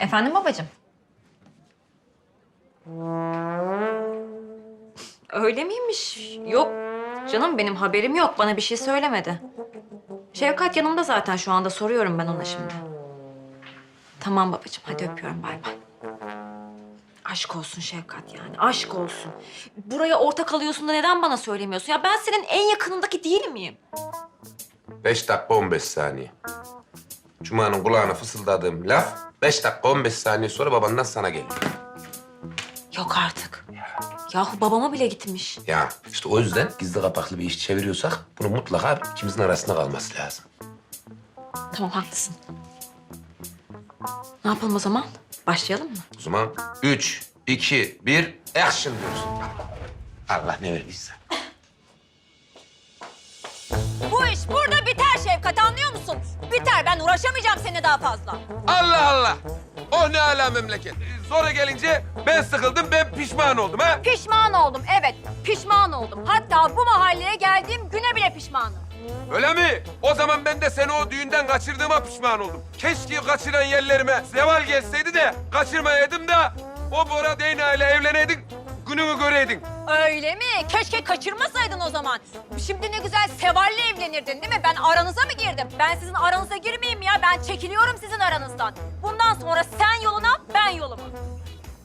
Efendim babacığım? Öyle miymiş? Yok. Canım benim haberim yok. Bana bir şey söylemedi. Şevkat yanımda zaten şu anda. Soruyorum ben ona şimdi. Tamam babacığım. Hadi öpüyorum. Bay bay. Aşk olsun Şevkat yani. Aşk olsun. Buraya ortak alıyorsun da neden bana söylemiyorsun? Ya ben senin en yakınındaki değil miyim? Beş dakika 15 saniye. Cuma'nın kulağına fısıldadığım laf beş dakika 15 saniye sonra babandan sana geliyor. Yok artık. Yahu babama bile gitmiş. Ya işte o yüzden gizli kapaklı bir iş çeviriyorsak bunun mutlaka ikimizin arasında kalması lazım. Tamam haklısın. Ne yapalım o zaman? Başlayalım mı? O zaman üç, iki, bir, action diyoruz. Allah ne verdiyse. Bu iş burada biter Şevkat anlıyor musun? Biter ben uğraşamayacağım seninle daha fazla. Allah Allah! Oh ne ala memleket. Sonra gelince ben sıkıldım, ben pişman oldum ha. Pişman oldum evet pişman oldum. Hatta bu mahalleye geldiğim güne bile pişmanım. Öyle mi? O zaman ben de seni o düğünden kaçırdığıma pişman oldum. Keşke kaçıran yerlerime zeval gelseydi de kaçırmayaydım da o Bora Deyna ile evleneydin, gününü göreydin. Öyle mi? Keşke kaçırmasaydın o zaman. Şimdi ne güzel Seval'le evlenirdin değil mi? Ben aranıza mı girdim? Ben sizin aranıza girmeyeyim ya. Ben çekiliyorum sizin aranızdan. Bundan sonra sen yoluna, ben yoluma.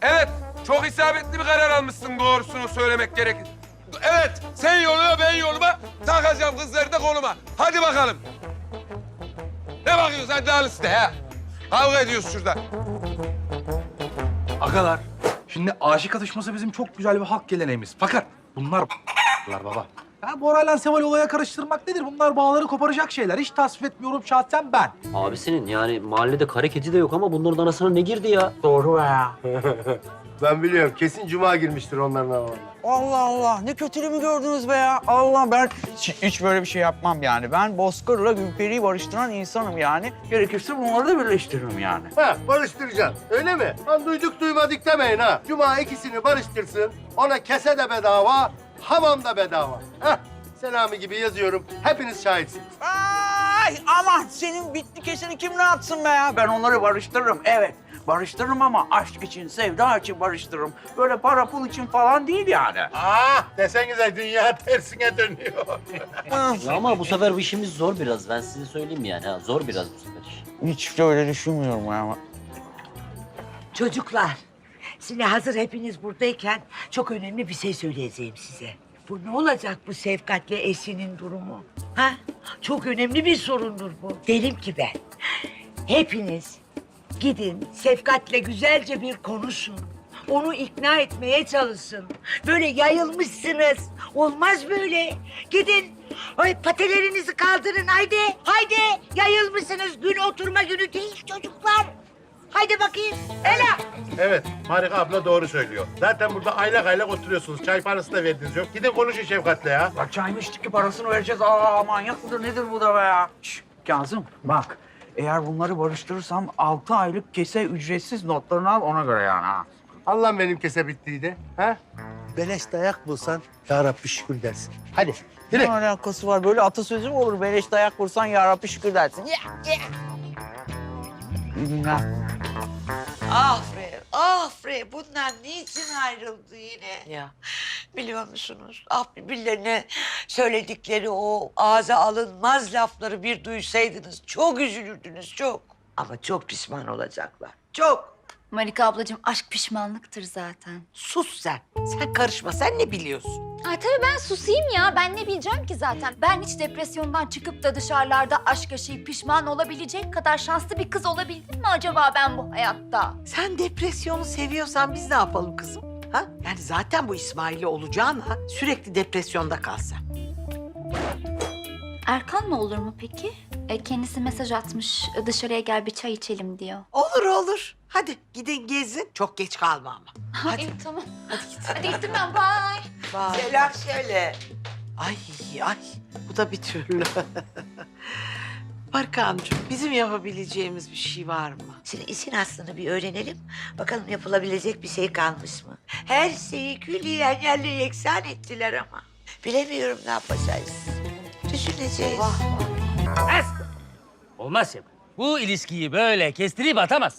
Evet, çok isabetli bir karar almışsın doğrusunu söylemek gerekir. Evet, sen yoluna ben yoluma takacağım kızları da koluma. Hadi bakalım. Ne bakıyorsun? Hadi al işte ha. Kavga ediyoruz şurada. Agalar, şimdi aşık atışması bizim çok güzel bir hak geleneğimiz. Fakat bunlar baba. Ya Bora'yla Seval olaya karıştırmak nedir? Bunlar bağları koparacak şeyler. Hiç tasvip etmiyorum şahsen ben. Abisinin yani mahallede kare kedi de yok ama bunların arasına ne girdi ya? Doğru ya. Ben biliyorum. Kesin cuma girmiştir onların aralarına. Allah Allah ne kötülüğümü gördünüz be ya. Allah ben hiç, hiç böyle bir şey yapmam yani. Ben Bozkır'la Gülperi'yi barıştıran insanım yani. Gerekirse bunları da birleştiririm yani. Ha barıştıracaksın. Öyle mi? Lan duyduk duymadık demeyin ha. Cuma ikisini barıştırsın. Ona kese de bedava, hamam da bedava. Heh. Selami gibi yazıyorum. Hepiniz şahitsiniz. Ay aman senin bitli keseni kim ne atsın be ya? Ben onları barıştırırım evet. Barıştırırım ama aşk için, sevda için barıştırırım. Böyle para pul için falan değil yani. Ah desenize dünya tersine dönüyor. Ya ama bu sefer bu işimiz zor biraz. Ben size söyleyeyim yani. Ha. Zor biraz bu sefer iş. Hiç de öyle düşünmüyorum ya. Çocuklar, şimdi hazır hepiniz buradayken çok önemli bir şey söyleyeceğim size. Bu ne olacak bu Sevkat'le Esin'in durumu? Ha? Çok önemli bir sorundur bu. Derim ki ben, hepiniz gidin Sevkat'le güzelce bir konuşun. Onu ikna etmeye çalışın. Böyle yayılmışsınız. Olmaz böyle. Gidin. Ay patelerinizi kaldırın haydi. Haydi. Yayılmışsınız. Gün oturma günü değil çocuklar. Haydi bakayım. Ela. Evet, Marika abla doğru söylüyor. Zaten burada aylak aylak oturuyorsunuz. Çay parası da verdiniz yok. Gidin konuşun Şefkat'le ya. Bak çay mı içtik ki parasını vereceğiz. Aa manyak mıdır nedir bu da be ya? Şş, Kazım bak eğer bunları barıştırırsam altı aylık kese ücretsiz notlarını al ona göre yani ha. Allah benim kese bittiydi. Ha? Beleş dayak bulsan ya Rabbi şükür dersin. Hadi yürü. Ne alakası var? Böyle atasözü mü olur? Beleş dayak vursan ya Rabbi şükür dersin. Ya, ya. İyi günler. Afre, afre. Bunlar niçin ayrıldı yine? Ya Biliyor musunuz? Ah birbirlerine söyledikleri o ağza alınmaz lafları bir duysaydınız çok üzülürdünüz çok. Ama çok pişman olacaklar. Çok. Marika ablacığım aşk pişmanlıktır zaten. Sus sen. Sen karışma. Sen ne biliyorsun? Ay tabii ben susayım ya. Ben ne bileceğim ki zaten. Ben hiç depresyondan çıkıp da dışarılarda aşk yaşayıp pişman olabilecek kadar şanslı bir kız olabildim mi acaba ben bu hayatta? Sen depresyonu seviyorsan biz ne yapalım kızım? Ha? Yani zaten bu İsmail'i olacağına sürekli depresyonda kalsa. Erkan ne olur mu peki? E, kendisi mesaj atmış dışarıya gel bir çay içelim diyor. Olur olur. Hadi gidin gezin. Çok geç kalma ama. Hadi. İyi, tamam. Hadi git. Hadi gittim ben. Bye. Selam söyle. Ay ay bu da bir türlü. Barkancığım bizim yapabileceğimiz bir şey var mı? Şimdi işin aslını bir öğrenelim. Bakalım yapılabilecek bir şey kalmış mı? Her şeyi külliyen yerle yeksan ettiler ama. Bilemiyorum ne yapacağız. Düşüneceğiz. Olmaz ya. Bu ilişkiyi böyle kestirip atamaz.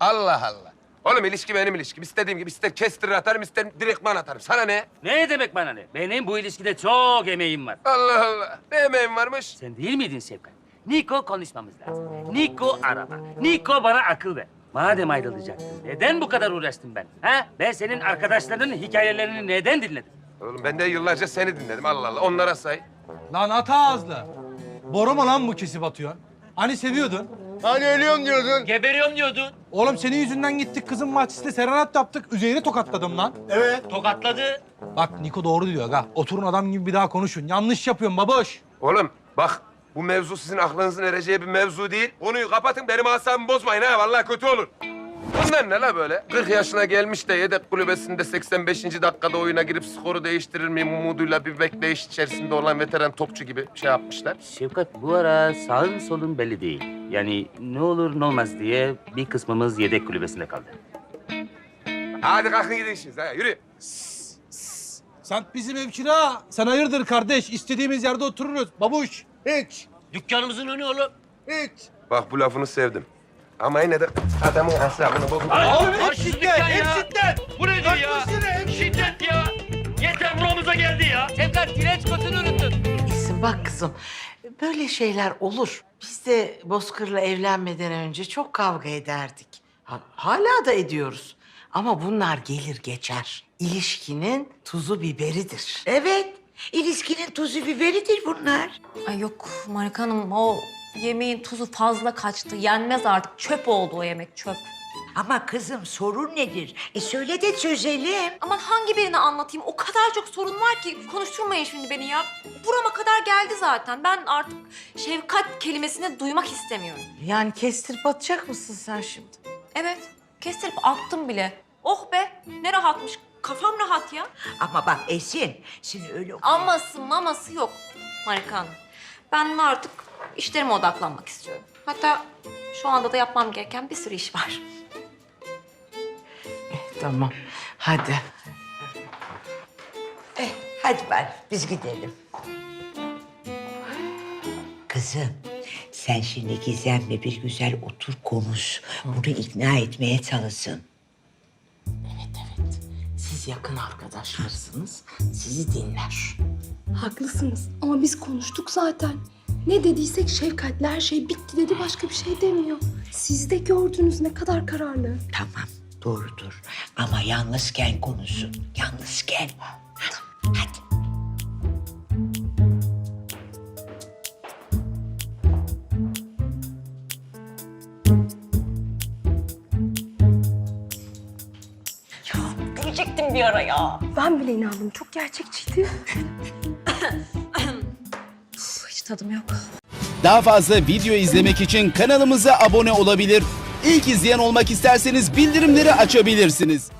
Allah Allah. Oğlum ilişki benim ilişkim. İstediğim gibi ister kestirir atarım, ister direktman atarım. Sana ne? Ne demek bana ne? Benim bu ilişkide çok emeğim var. Allah Allah. Ne emeğin varmış? Sen değil miydin Şevkat? Niko konuşmamız lazım. Niko arama. Niko bana akıl ver. Madem ayrılacaktın, neden bu kadar uğraştın ben? Ha? Ben senin arkadaşlarının hikayelerini neden dinledim? Oğlum ben de yıllarca seni dinledim. Allah Allah. Onlara say. Lan ata ağızlı. Boru mu lan bu kesip atıyorsun? Hani seviyordun? Hani ölüyorum diyordun. Geberiyorum diyordun. Oğlum senin yüzünden gittik kızın bahçesinde serenat yaptık. Üzeyir'i tokatladım lan. Evet. Tokatladı. Bak Niko doğru diyor aga. Oturun adam gibi bir daha konuşun. Yanlış yapıyorsun baboş. Oğlum bak bu mevzu sizin aklınızın ereceği bir mevzu değil. Konuyu kapatın benim asabımı bozmayın ha. Vallahi kötü olur. Bunlar ne la böyle? 40 yaşına gelmiş de yedek kulübesinde 85. dakikada oyuna girip skoru değiştirir miyim umuduyla bir bekleyiş içerisinde olan veteran topçu gibi şey yapmışlar. Şevkat bu ara sağın solun belli değil. Yani ne olur ne olmaz diye bir kısmımız yedek kulübesinde kaldı. Hadi kalkın gidin işinize ha. Yürü. Sen bizim hemşire ha. Sen hayırdır kardeş? İstediğimiz yerde otururuz. Babuş. Hiç. Dükkanımızın önü oğlum. Hiç. Bak bu lafını sevdim. Ama yine de adamın asabını bozma. Abi şiddet, hep şiddet. Bu nedir ya? Şiddet ya. Yeter buramıza geldi ya. Şevkat kireç kotunu unuttun. İsim bak kızım, böyle şeyler olur. Biz de Bozkır'la evlenmeden önce çok kavga ederdik. Ha- Hala da ediyoruz. Ama bunlar gelir geçer. İlişkinin tuzu biberidir. Evet. İlişkinin tuzu biberidir bunlar. Ay yok Marika Hanım o yemeğin tuzu fazla kaçtı. Yenmez artık. Çöp oldu o yemek çöp. Ama kızım sorun nedir? E söyle de çözelim. Aman hangi birini anlatayım? O kadar çok sorun var ki konuşturmayın şimdi beni ya. Burama kadar geldi zaten. Ben artık şefkat kelimesini duymak istemiyorum. Yani kestirip atacak mısın sen şimdi? Evet, kestirip attım bile. Oh be, ne rahatmış. Kafam rahat ya. Ama bak Esin, şimdi öyle... Aması maması yok Marika Hanım. Ben artık işlerime odaklanmak istiyorum. Hatta şu anda da yapmam gereken bir sürü iş var. Tamam, hadi. Eh, hadi ben, biz gidelim. Kızım, sen şimdi Gizem'le bir güzel otur konuş. Bunu ikna etmeye çalışsın. Siz yakın arkadaşlarsınız, sizi dinler. Haklısınız ama biz konuştuk zaten. Ne dediysek Şefkat'le her şey bitti dedi başka bir şey demiyor. Siz de gördünüz ne kadar kararlı. Tamam, doğrudur. Ama yalnızken konuşsun, yalnızken. Hadi. Bir ara ya. Ben bile inandım çok gerçekçiydi. Hiç tadım yok. Daha fazla video izlemek için kanalımıza abone olabilir. İlk izleyen olmak isterseniz bildirimleri açabilirsiniz.